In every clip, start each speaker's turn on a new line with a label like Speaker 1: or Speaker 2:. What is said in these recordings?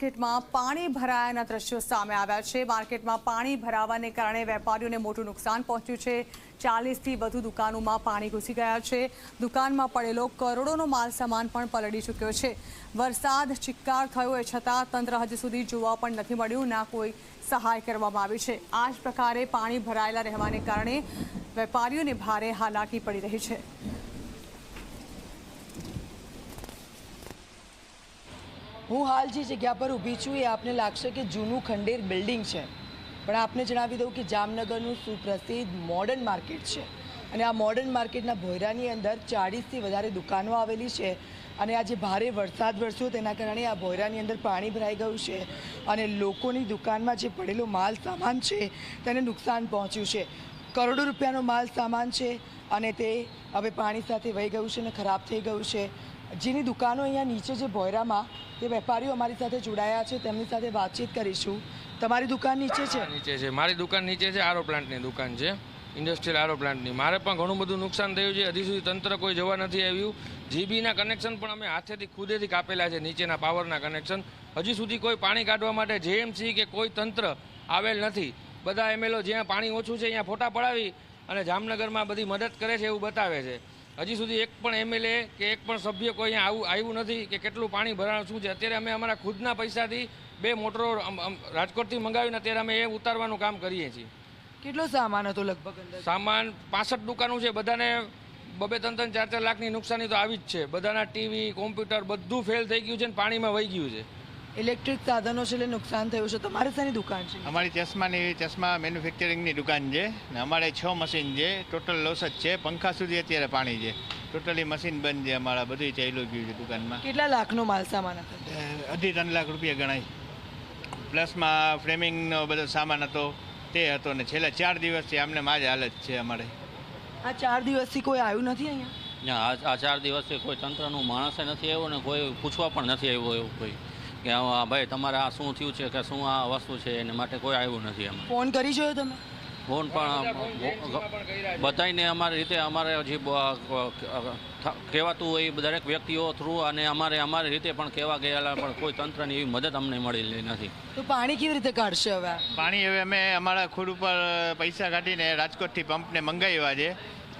Speaker 1: માર્કેટમાં પાણી ભરાયાના દ્રશ્યો સામે આવ્યા છે. માર્કેટમાં પાણી ભરાવાને કારણે વેપારીઓને મોટું નુકસાન પહોંચ્યું છે. ચાલીસથી વધુ દુકાનોમાં પાણી ઘૂસી ગયા છે. દુકાનમાં પડેલો કરોડોનો માલ સામાન પણ પલળી ચૂક્યો છે. વરસાદ ચિક્કાર થયો એ છતાં તંત્ર હજી સુધી જોવા પણ નથી મળ્યું. ના કોઈ સહાય કરવામાં આવી છે. આ જ પ્રકારે પાણી ભરાયેલા રહેવાને કારણે વેપારીઓને ભારે હાલાકી પડી રહી છે.
Speaker 2: હું હાલ જે જગ્યા પર ઊભી છું એ આપને લાગશે કે જૂનું ખંડેર બિલ્ડિંગ છે. પણ આપને જણાવી દઉં કે જામનગરનું સુપ્રસિદ્ધ મોડર્ન માર્કેટ છે. અને આ મોડર્ન માર્કેટના ભોયરાની અંદર ચાળીસથી વધારે દુકાનો આવેલી છે અને આ જે ભારે વરસાદ વરસ્યો તેના કારણે આ ભોયરાની અંદર પાણી ભરાઈ ગયું છે અને લોકોની દુકાનમાં જે પડેલો માલ સામાન છે તેને નુકસાન પહોંચ્યું છે. કરોડો રૂપિયાનો માલ સામાન છે અને તે હવે પાણી સાથે વહી ગયું છે અને ખરાબ થઈ ગયું છે. જેની દુકાનો અહીંયા નીચે જે ભોયરામાં તે વેપારીઓ અમારી સાથે જોડાયા છે, તેમની સાથે વાતચીત કરીશું. તમારી દુકાન નીચે છે?
Speaker 3: નીચે છે. મારી દુકાન નીચે છે, આરો પ્લાન્ટની દુકાન છે, ઇન્ડસ્ટ્રીયલ આરો પ્લાન્ટની. મારે પણ ઘણું બધું નુકસાન થયું છે. હજી સુધી તંત્ર કોઈ જોવા નથી આવ્યું. જીબીના કનેક્શન પણ અમે હાથેથી ખુદેથી કાપેલા છે, નીચેના પાવરના કનેક્શન. હજી સુધી કોઈ પાણી કાઢવા માટે જેએમસી કે કોઈ તંત્ર આવેલ નથી. બધા એમએલઓ જ્યાં પાણી ઓછું છે ત્યાં ફોટા પડાવી અને જામનગરમાં બધી મદદ કરે છે એવું બતાવે છે. હજી સુધી એક પણ એમએલએ કે એક પણ સભ્ય કોઈ અહીંયા આવું આવ્યું નથી કે કેટલું પાણી ભરાણ શું છે. અત્યારે અમે અમારા ખુદના પૈસાથી બે મોટરો રાજકોટથી મંગાવીને અત્યારે અમે એ ઉતારવાનું કામ કરીએ છીએ.
Speaker 2: કેટલો સામાન હતો લગભગ
Speaker 3: સામાન પાસઠ દુકાનો છે બધાને બબે ત્રણ ત્રણ ચાર ચાર લાખની નુકસાની તો આવી જ છે. બધાના ટીવી કોમ્પ્યુટર બધું ફેલ થઈ ગયું છે ને પાણીમાં વહી ગયું છે.
Speaker 2: ઇલેક્ટ્રિક સાધનો છે એટલે નુકસાન થયું છે. તમારે શાની દુકાન છે?
Speaker 4: અમારી ચશ્માની ચશ્મા મેન્યુફેક્ચરિંગની દુકાન છે ને અમારે છ મશીન છે. ટોટલ લોસ જ છે. પંખા સુધી અત્યારે પાણી છે. ટોટલી મશીન બંધ છે અમારા બધું ચાલ્યું ગયું છે દુકાનમાં.
Speaker 2: કેટલા લાખનો માલ સામાન હતો?
Speaker 4: અઢી ત્રણ લાખ રૂપિયા ગણાય. પ્લસમાં ફ્રેમિંગનો બધો સામાન હતો તે હતો ને છેલ્લા ચાર દિવસથી આમને માં જ હાલત છે અમારે.
Speaker 2: આ ચાર દિવસથી કોઈ આવ્યું નથી અહીંયા?
Speaker 5: ના, આ આ ચાર દિવસથી કોઈ તંત્રનું માણસે નથી આવ્યું ને કોઈ પૂછવા પણ નથી આવ્યું એવું કોઈ. કે ભાઈ તમારે આ શું થયું છે કે શું આ વસ્તુ છે? એને માટે કોઈ આવ્યું નથી એમાં.
Speaker 2: ફોન કરી જોયો તમે?
Speaker 5: ફોન પણ બધાને અમારી રીતે અમારે જે કહેવાતું હોય એ દરેક વ્યક્તિઓ થ્રુ અને અમારે અમારી રીતે પણ કહેવા ગયેલા પણ કોઈ તંત્રની એવી મદદ અમને મળેલી નથી.
Speaker 2: તો પાણી કેવી રીતે કાઢશે હવે?
Speaker 4: પાણી હવે અમે અમારા ખુદ ઉપર પૈસા કાઢીને રાજકોટથી પંપને મંગાવ્યા છે.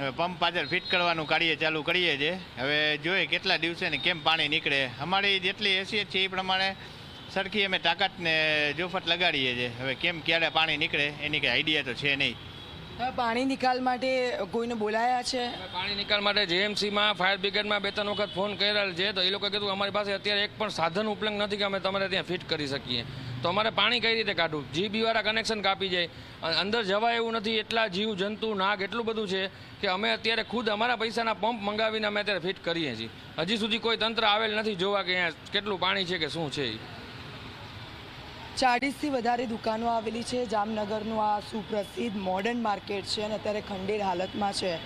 Speaker 4: પંપ પાછળ ફિટ કરવાનું કાર્ય ચાલુ કરીએ છીએ. હવે જોઈએ કેટલા દિવસે ને કેમ પાણી નીકળે. અમારી જેટલી હેસિયત છે એ પ્રમાણે સરખી અમે તાકાતને જોફટ લગાડીએ છીએ. હવે કેમ ક્યારે પાણી નીકળે એની કંઈ આઈડિયા તો છે નહીં.
Speaker 2: પાણી નિકાલ માટે કોઈને બોલાયા છે?
Speaker 3: પાણી નિકાલ માટે જેએમસીમાં, ફાયર બ્રિગેડમાં બે ત્રણ વખત ફોન કરેલ છે. તો એ લોકો કીધું અમારી પાસે અત્યારે એક પણ સાધન ઉપલબ્ધ નથી કે અમે તમારે ત્યાં ફિટ કરી શકીએ. તો અમારે પાણી કઈ રીતે કાઢવું? જીબીવાળા કનેક્શન કાપી જાય. અંદર જવાય એવું નથી. એટલા જીવ, જંતુ, નાગ, એટલું બધું છે કે અમે અત્યારે ખુદ અમારા પૈસાના પંપ મંગાવીને અમે અત્યારે ફિટ કરીએ છીએ. હજી સુધી કોઈ તંત્ર આવેલ નથી જોવા કે અહીંયા કેટલું પાણી છે કે શું છે ઈ.
Speaker 2: ચાળીસથી વધારે દુકાનો આવેલી છે. જામનગરનું આ સુપ્રસિદ્ધ મોડર્ન માર્કેટ છે અને અત્યારે ખંડેર હાલતમાં છે.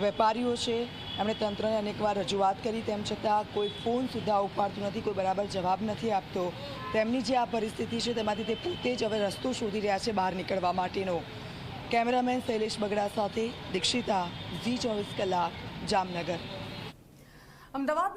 Speaker 2: વેપારીઓ છે. એમણે તંત્રને અનેકવાર રજૂઆત કરી. તેમ છતાં કોઈ ફોન સુધા ઉપાડતું નથી, કોઈ બરાબર જવાબ નથી આપતો. તેમની જે આ પરિસ્થિતિ છે, તેમાંથી તે પોતે જ હવે રસ્તો શોધી રહ્યા છે બહાર નીકળવા માટેનો. કેમેરામેન શૈલેષ બગડા સાથે દીક્ષિતા, ઝી ચોવીસ કલાક, જામનગર.
Speaker 1: અમદાવાદના